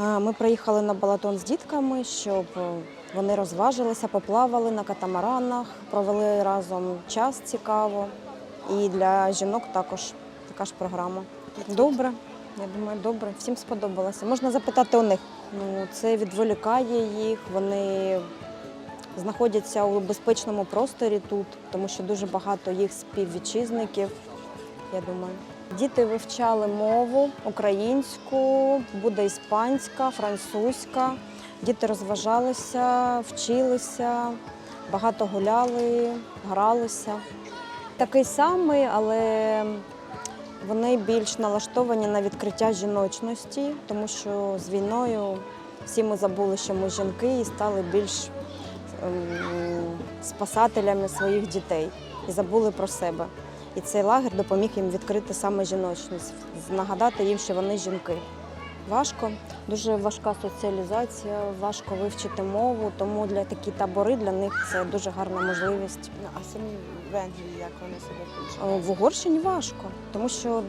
Ми приїхали на балатон з дітками, щоб е, вони розважилися, поплавали на катамаранах, провели разом час цікаво. І для жінок також така ж програма. Добре, я думаю, добре. Всім сподобалося. Можна запитати у них. Ну, це відволікає їх. Вони знаходяться у безпечному просторі тут, тому що дуже багато їх співвітчизників. Я думаю. Діти вивчали мову українську, буде іспанська, французька. Діти розважалися, вчилися, багато гуляли, гралися. Такий самий, але вони більш налаштовані на відкриття жіночності, тому що з війною всі ми забули, що ми жінки, і стали більш ем, спасателями своїх дітей і забули про себе. І цей лагер допоміг їм відкрити саме жіночність, нагадати їм, що вони жінки. Важко, дуже важка соціалізація, важко вивчити мову, тому для такі табори для них це дуже гарна можливість. Ну, а самі в Венгрії, як вони себе почувають? В Угорщині важко, тому що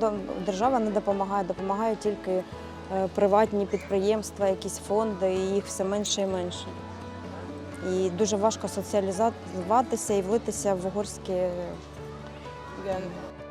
держава не допомагає, допомагають тільки е, приватні підприємства, якісь фонди, і їх все менше і менше. І дуже важко соціалізуватися і влитися в угорське again.